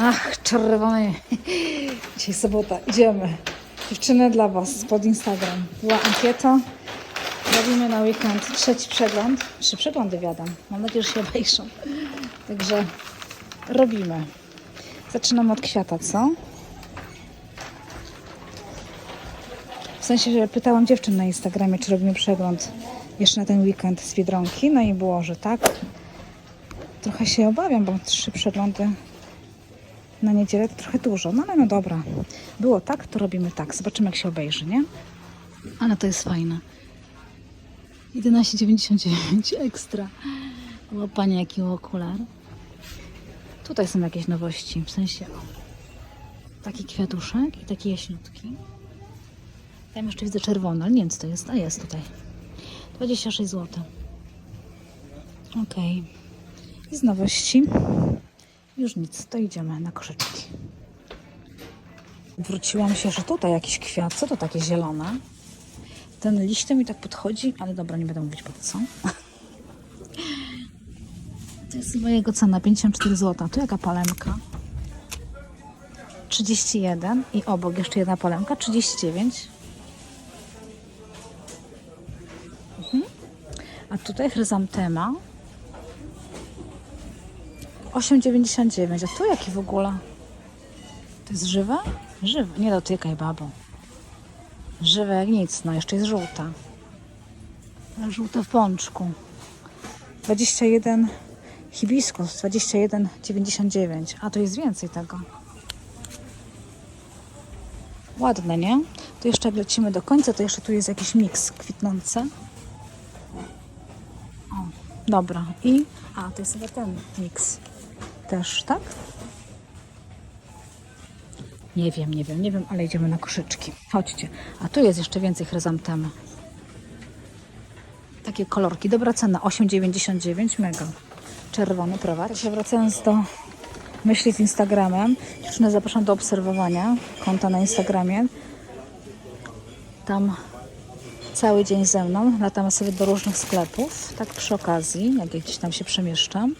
Ach, czerwony. Dzisiaj sobota. Idziemy. Dziewczyny dla Was pod Instagram. Była ankieta. Robimy na weekend trzeci przegląd. Trzy przeglądy wiadam. Mam nadzieję, że się obejrzą. Także robimy. Zaczynamy od kwiata, co? W sensie, że pytałam dziewczyn na Instagramie, czy robimy przegląd jeszcze na ten weekend z Biedronki. No i było, że tak. Trochę się obawiam, bo trzy przeglądy na niedzielę to trochę dużo. No ale no dobra. Było tak, to robimy tak. Zobaczymy, jak się obejrzy, nie? Ale to jest fajne. 11,99 ekstra. Łapanie jaki okular. Tutaj są jakieś nowości, w sensie taki kwiatuszek i taki jaśniutki. Tam jeszcze widzę czerwony, ale nie wiem co to jest. A jest tutaj. 26 zł. Okej. I z nowości już nic, to idziemy na koszyczki. Wróciłam się, że tutaj jakiś kwiat, co to takie zielone? Ten liście mi tak podchodzi, ale dobra, nie będę mówić po co. To jest chyba jego cena, 54 zł. Tu jaka palemka? 31 i obok jeszcze jedna palemka, 39. Mhm. A tutaj chryzantema 8,99. A tu jaki w ogóle? To jest żywe? Żywe. Nie dotykaj, babo. Żywe jak nic. No, jeszcze jest żółta. Żółte w pączku. 21 hibiskus. 21,99. A, to jest więcej tego. Ładne, nie? To jeszcze jak lecimy do końca, to jeszcze tu jest jakiś miks kwitnący. O, dobra. I, a, to jest ten miks też, tak? Nie wiem, nie wiem, nie wiem, ale idziemy na koszyczki. Chodźcie. A tu jest jeszcze więcej chryzantemy. Takie kolorki. Dobra cena, 8,99, mega. Czerwony, prawa. Także wracając do myśli z Instagramem. Dziewczyny zapraszam do obserwowania konta na Instagramie. Tam cały dzień ze mną. Latamy sobie do różnych sklepów. Tak przy okazji, jak gdzieś tam się przemieszczam.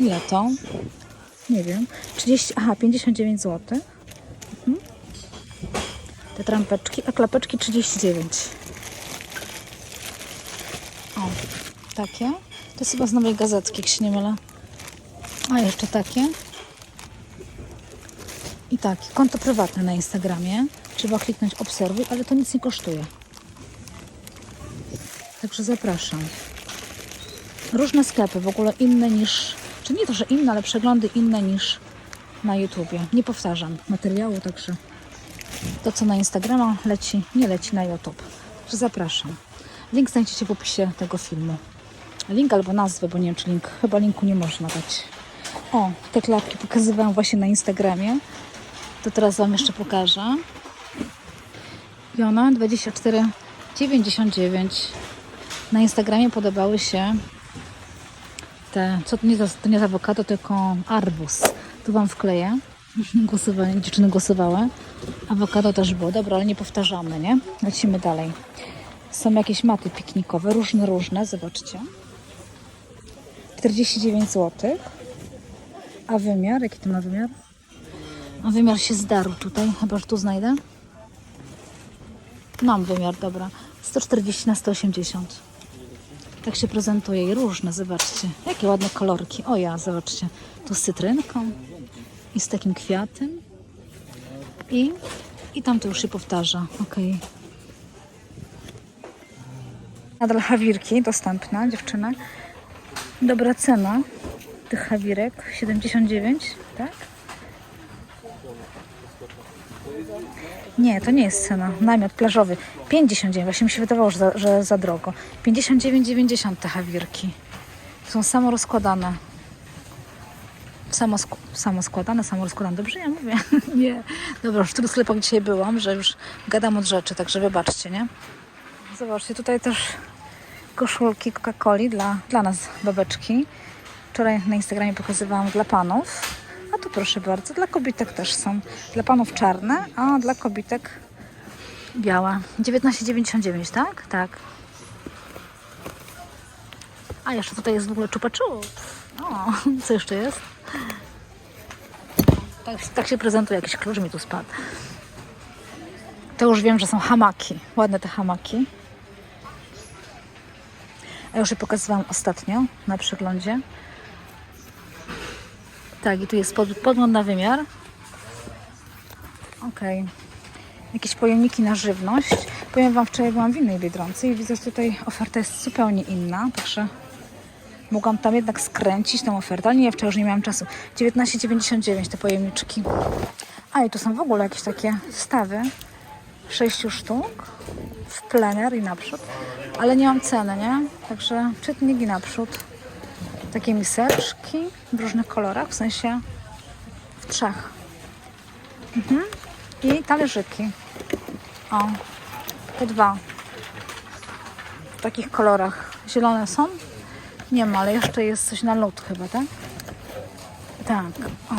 Ile to? Nie wiem. 30, aha, 59 zł. Mhm. Te trampeczki, a klapeczki 39. O, takie. To jest chyba z nowej gazetki, jak się nie mylę. A jeszcze takie. I takie. Konto prywatne na Instagramie. Trzeba kliknąć obserwuj, ale to nic nie kosztuje. Także zapraszam. Różne sklepy, w ogóle inne niż nie to, że inne, ale przeglądy inne niż na YouTubie. Nie powtarzam materiału, także to, co na Instagrama leci, nie leci na YouTube. Zapraszam. Link znajdziecie w opisie tego filmu. Link albo nazwę, bo nie wiem, czy link, chyba linku nie można dać. O, te klapki pokazywałam właśnie na Instagramie. To teraz Wam jeszcze pokażę. I one 24,99. Na Instagramie podobały się te, co to nie, za- to nie awokado, tylko arbuz. Tu Wam wkleję. Głosowały, dziewczyny głosowały. Awokado też było. Dobra, ale nie powtarzamy, nie? Lecimy dalej. Są jakieś maty piknikowe, różne, różne. Zobaczcie. 49 zł. A wymiar? Jaki to ma wymiar? A wymiar się zdarł tutaj. Chyba, że tu znajdę. Mam wymiar, dobra. 140 na 180. Tak się prezentuje i różne, zobaczcie. Jakie ładne kolorki. O ja, zobaczcie. Tu z cytrynką i z takim kwiatem. I, i tam to już się powtarza. Ok. Nadal hawirki dostępne, dziewczyny. Dobra cena tych hawirek. 79, tak? Nie, to nie jest cena. Namiot plażowy 59. Właśnie mi się wydawało, że za, że za drogo. 59,90 te hawirki. Są samo rozkładane. Samo, samo składane, samo rozkładane. Dobrze ja mówię? nie. Dobra, już w tylu sklepach dzisiaj byłam, że już gadam od rzeczy, także wybaczcie, nie? Zobaczcie, tutaj też koszulki Coca-Coli dla, dla nas, babeczki. Wczoraj na Instagramie pokazywałam dla panów. A tu proszę bardzo, dla kobitek też są. Dla panów czarne, a dla kobitek białe. 19,99, tak? Tak. A jeszcze tutaj jest w ogóle czupa czup. O, co jeszcze jest? Tak, tak się prezentuje, jakiś klucz mi tu spadł. To już wiem, że są hamaki. Ładne te hamaki. A już je pokazywałam ostatnio na przeglądzie. Tak, i tu jest pod, podgląd na wymiar. Okej. Jakieś pojemniki na żywność. Powiem Wam, wczoraj byłam w innej Biedronce i widzę, że tutaj oferta jest zupełnie inna, także mogłam tam jednak skręcić tą ofertę, ale nie, wczoraj już nie miałam czasu. 19,99 te pojemniczki. A i tu są w ogóle jakieś takie stawy. 6 sztuk w plener i naprzód, ale nie mam ceny, nie? Także czytniki naprzód. Takie miseczki w różnych kolorach, w sensie w trzech. Mhm. I talerzyki. O, te dwa. W takich kolorach. Zielone są? Nie ma, ale jeszcze jest coś na lód chyba, tak? Tak, o.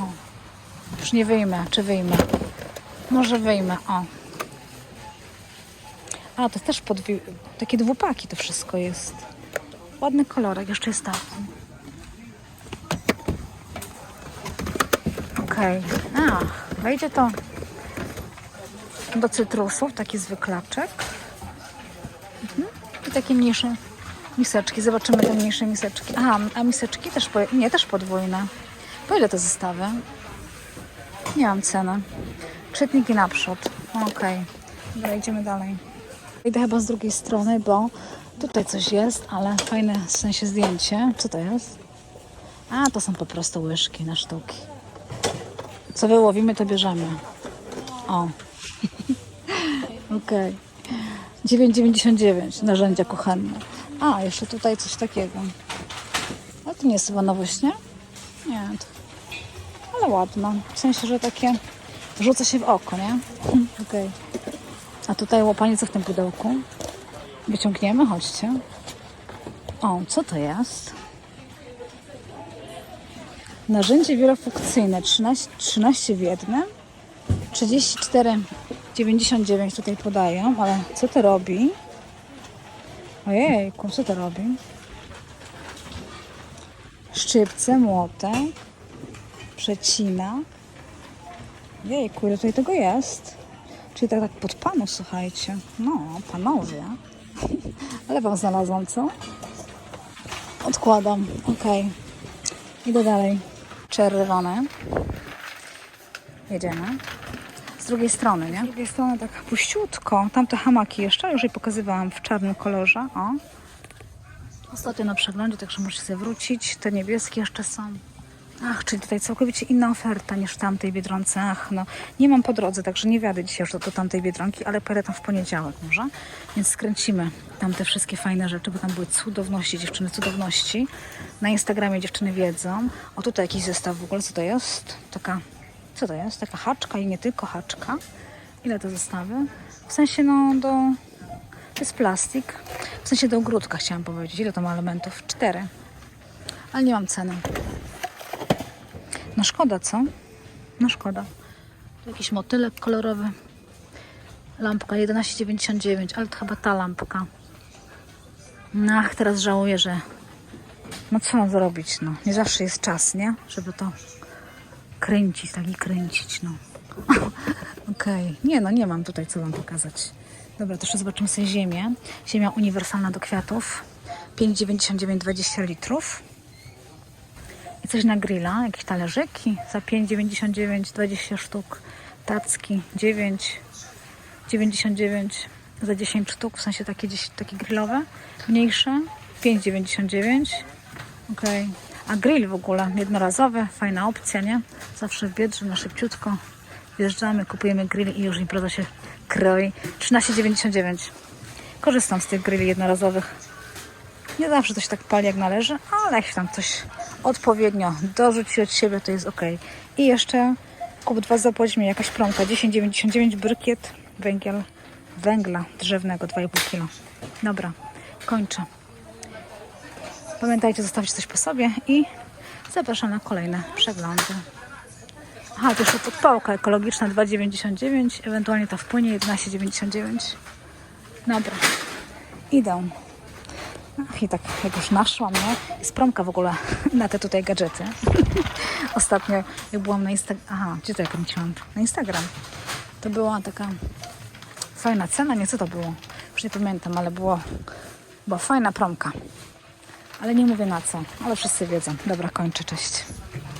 Już nie wyjmę, czy wyjmę? Może wyjmę, o. A, to też podwi... takie dwupaki to wszystko jest. Ładny kolorek, jeszcze jest taki. Okej. Ach, wejdzie to do cytrusów, taki zwyklaczek. Mhm. I takie mniejsze miseczki. Zobaczymy te mniejsze miseczki. Aha, a miseczki też, po... nie, też podwójne. Po ile te zestawy? Nie mam ceny. Czytniki naprzód. Okej. Dobra, idziemy dalej. Idę chyba z drugiej strony, bo tutaj coś jest, ale fajne w sensie zdjęcie. Co to jest? A, to są po prostu łyżki na sztuki. Co wyłowimy, to bierzemy. O. Okej. 9,99 narzędzia kuchenne. A, jeszcze tutaj coś takiego. Ale to nie jest chyba nowość, nie? Nie. Ale ładno. W sensie, że takie rzuca się w oko, nie? Okej. A tutaj łopaniec w tym pudełku. Wyciągniemy, chodźcie. O, co to jest? Narzędzie wielofunkcyjne 13, 13 w jednym. 34,99 tutaj podają, ale co to robi? Ojejku, co to robi? Szczypce, młotek, przecina. Jejku, ile tutaj tego jest? Czyli tak, tak pod panu, słuchajcie. No, panowie. Ale wam znalazłam, co? Odkładam. Okej. Idę dalej. Czerwone. Jedziemy. Z drugiej strony, nie? Z drugiej strony tak puściutko. Tamte hamaki jeszcze, już je pokazywałam w czarnym kolorze. O. Ostatnio na przeglądzie, także muszę sobie wrócić. Te niebieskie jeszcze są. Ach, czyli tutaj całkowicie inna oferta niż w tamtej Biedronce. Ach, no, nie mam po drodze, także nie wiadę dzisiaj już do, do tamtej Biedronki, ale pojadę tam w poniedziałek może. Więc skręcimy tam te wszystkie fajne rzeczy, bo tam były cudowności, dziewczyny, cudowności. Na Instagramie dziewczyny wiedzą. O, tutaj jakiś zestaw w ogóle, co to jest? Taka, co to jest? Taka haczka i nie tylko haczka. Ile to zestawy? W sensie, no, do... To jest plastik. W sensie do ogródka chciałam powiedzieć. Ile to ma elementów? Cztery. Ale nie mam ceny. No szkoda, co? No szkoda. Tu jakiś motylek kolorowy. Lampka 11,99, ale to chyba ta lampka. No, ach, teraz żałuję, że... No co mam zrobić, no. Nie zawsze jest czas, nie? Żeby to kręcić, tak i kręcić, no. Okej. Nie, no nie mam tutaj co wam pokazać. Dobra, to jeszcze zobaczymy sobie ziemię. Ziemia uniwersalna do kwiatów. 5,99 20 litrów. Coś na grilla, jakieś talerzyki? Za 5,99 20 sztuk, tacki 9,99 za 10 sztuk, w sensie takie, takie grillowe, mniejsze 5,99 ok, a grill w ogóle jednorazowy, fajna opcja, nie? Zawsze w Biedrze, na szybciutko wjeżdżamy, kupujemy grill i już impreza się kroi. 13,99 korzystam z tych grilli jednorazowych. Nie zawsze to się tak pali jak należy, ale jak się tam coś odpowiednio dorzuci od siebie, to jest ok. I jeszcze kup dwa zapłać mi jakaś promka 10,99 brykiet węgiel, węgla drzewnego 2,5 kg. Dobra, kończę. Pamiętajcie zostawić coś po sobie i zapraszam na kolejne przeglądy. Aha, to jeszcze podpałka ekologiczna 2,99, ewentualnie ta wpłynie 11,99. Dobra, idę. I tak jak już naszłam, nie? Jest promka w ogóle na te tutaj gadżety. Ostatnio jak byłam na Instagram... Aha, gdzie to ja kręciłam? Na Instagram. To była taka fajna cena, nie co to było? Już nie pamiętam, ale było, była fajna promka. Ale nie mówię na co, ale wszyscy wiedzą. Dobra, kończę, cześć.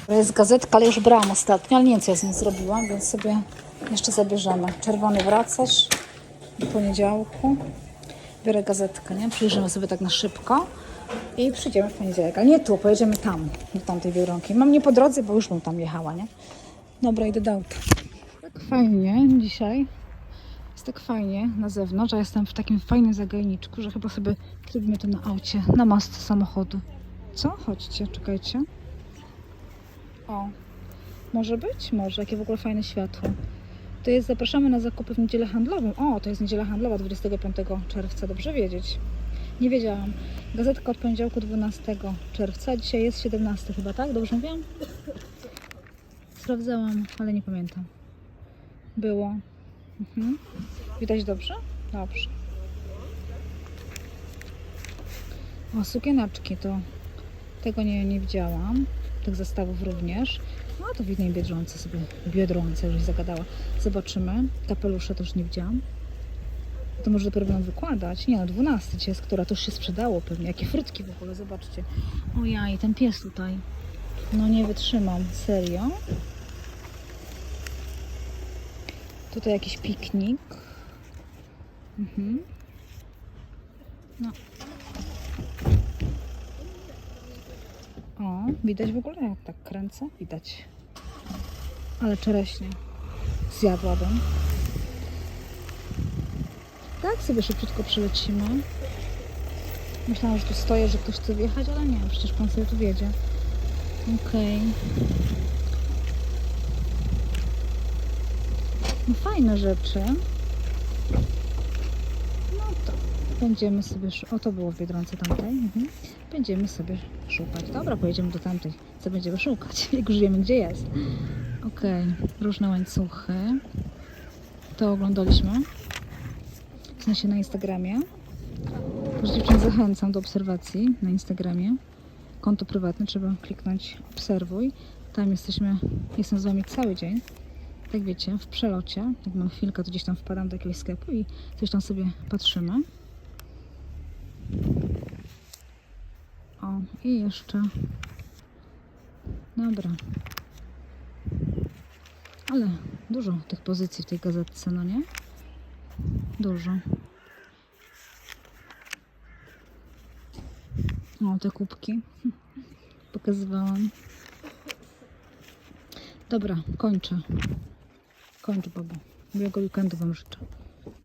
To jest gazetka, ale już brałam ostatnio, ale nie wiem co ja z nim zrobiłam, więc sobie jeszcze zabierzemy. Czerwony wracasz w poniedziałku. Biorę gazetkę, nie? Przyjrzymy sobie tak na szybko i przyjdziemy w poniedziałek. Ale nie tu, pojedziemy tam, do tamtej Biedronki. Mam nie po drodze, bo już bym tam jechała, nie? Dobra, idę do auta. Tak fajnie dzisiaj. Jest tak fajnie na zewnątrz, a jestem w takim fajnym zagajniczku, że chyba sobie zrobimy to na aucie, na masce samochodu. Co? Chodźcie, czekajcie. O, może być? Może. Jakie w ogóle fajne światło. To jest, zapraszamy na zakupy w niedzielę handlową. O, to jest niedziela handlowa 25 czerwca, dobrze wiedzieć. Nie wiedziałam. Gazetka od poniedziałku 12 czerwca, dzisiaj jest 17 chyba, tak? Dobrze mówiłam? Sprawdzałam, ale nie pamiętam. Było. Mhm. Widać dobrze? Dobrze. O, sukieneczki to tego nie, nie widziałam. Tych zestawów również. No to w innej biedronce sobie, biedronce, już zagadała. Zobaczymy. Kapelusze też nie widziałam. To może dopiero będą wykładać. Nie no, 12 dzisiaj jest, która to już się sprzedało pewnie. Jakie frytki w ogóle, zobaczcie. O ja i ten pies tutaj. No nie wytrzymam, serio. Tutaj jakiś piknik. Mhm. No. O, widać w ogóle jak tak kręcę? Widać. Ale czereśnie zjadłabym. Tak sobie szybciutko przylecimy. Myślałam, że tu stoję, że ktoś chce wjechać, ale nie, przecież pan sobie tu wiedzie. Okej. No fajne rzeczy. No to będziemy sobie... O, to było w Biedronce tamtej. Mhm. Będziemy sobie szukać. Dobra, pojedziemy do tamtej. Co będziemy szukać, jak już wiemy, gdzie jest. Okej, różne łańcuchy. To oglądaliśmy. W sensie na Instagramie. Też dziewczyn zachęcam do obserwacji na Instagramie. Konto prywatne, trzeba kliknąć obserwuj. Tam jesteśmy, jestem z Wami cały dzień. Tak wiecie, w przelocie. Jak mam chwilkę, to gdzieś tam wpadam do jakiegoś sklepu i coś tam sobie patrzymy. O, i jeszcze. Dobra. Ale dużo tych pozycji w tej gazetce, no nie? Dużo. O, te kubki. Pokazywałam. Dobra, kończę. Kończę, babo. Miłego weekendu Wam życzę.